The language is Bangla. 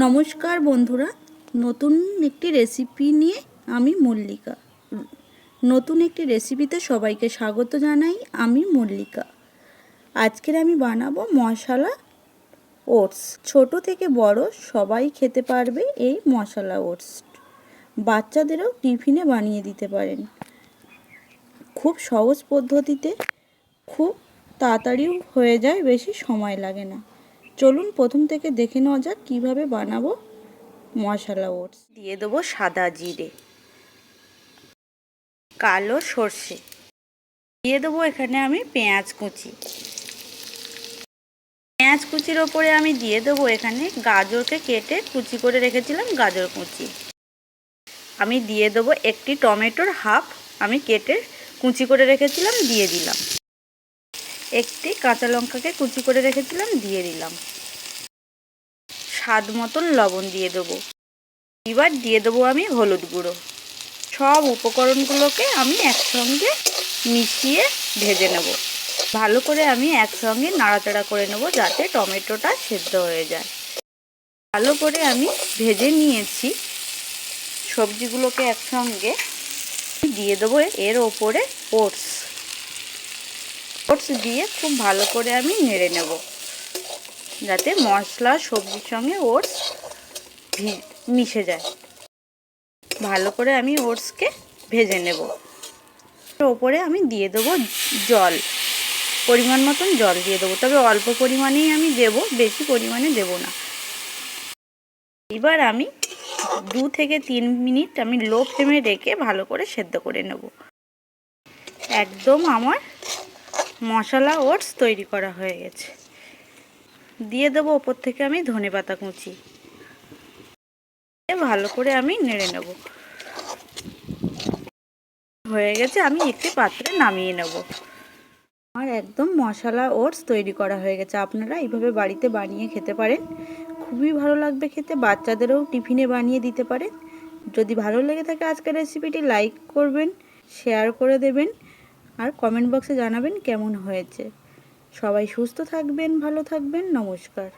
নমস্কার বন্ধুরা, নতুন একটি রেসিপি নিয়ে আমি মল্লিকা। নতুন একটি রেসিপিতে সবাইকে স্বাগত জানাই, আমি মল্লিকা। আজকের আমি বানাবো মশলা ওটস। ছোট থেকে বড় সবাই খেতে পারবে এই মশলা ওটস। বাচ্চাদেরও টিফিনে বানিয়ে দিতে পারেন। খুব সহজ পদ্ধতিতে খুব তাড়াতাড়িও হয়ে যায়, বেশি সময় লাগে না। চলুন প্রথম থেকে দেখে নেওয়া যাক কীভাবে বানাবো মশলা ওটস। দিয়ে দেবো সাদা জিরে, কালো সর্ষে। দিয়ে দেবো এখানে আমি পেঁয়াজ কুচি। পেঁয়াজ কুচির ওপরে আমি দিয়ে দেবো এখানে গাজরকে কেটে কুচি করে রেখেছিলাম গাজর কুচি। আমি দিয়ে দেবো একটি টমেটোর হাফ আমি কেটে কুচি করে রেখেছিলাম, দিয়ে দিলাম। একটি কাঁচা লঙ্কাকে কুচি করে রেখেছিলাম, দিয়ে দিলাম। স্বাদ মতন লবণ দিয়ে দেবো। এবার দিয়ে দেবো আমি হলুদ গুঁড়ো। সব উপকরণগুলোকে আমি একসঙ্গে মিশিয়ে ভেজে নেব। ভালো করে আমি একসঙ্গে নাড়াচাড়া করে নেব যাতে টমেটোটা সেদ্ধ হয়ে যায়। ভালো করে আমি ভেজে নিয়েছি। সবজিগুলোকে একসঙ্গে দিয়ে দেবো এর ওপরে ওটস। ওটস দিয়ে খুব ভালো করে আমি নেড়ে নেব। যাতে মশলা, সবজির সঙ্গে ওটস মিশে যায়। ভালো করে আমি ওটসকে ভেজে নেব। ওপরে আমি দিয়ে দেবো জল। পরিমাণ মতন জল দিয়ে দেবো। তবে অল্প পরিমাণেই আমি দেব, বেশি পরিমাণে দেব না। এবার আমি দু থেকে তিন মিনিট আমি লো ফ্লেমে রেখে ভালো করে সেদ্ধ করে নেব। একদম আমার মশলা, ওটস তৈরি করা হয়ে গেছে। দিয়ে দেবো ওপর থেকে আমি ধনে পাতা কুচি। ভালো করে আমি নেড়ে নেব। হয়ে গেছে, আমি একটি পাত্রে নামিয়ে নেব। আমার একদম মশলা, ওটস তৈরি করা হয়ে গেছে। আপনারা এইভাবে বাড়িতে বানিয়ে খেতে পারেন। খুবই ভালো লাগবে খেতে। বাচ্চাদেরও টিফিনে বানিয়ে দিতে পারেন। যদি ভালো লেগে থাকে আজকের রেসিপিটি, লাইক করবেন, শেয়ার করে দেবেন। আর কমেন্ট বক্সে জানাবেন কেমন হয়েছে। সবাই সুস্থ থাকবেন ভালো থাকবেন নমস্কার।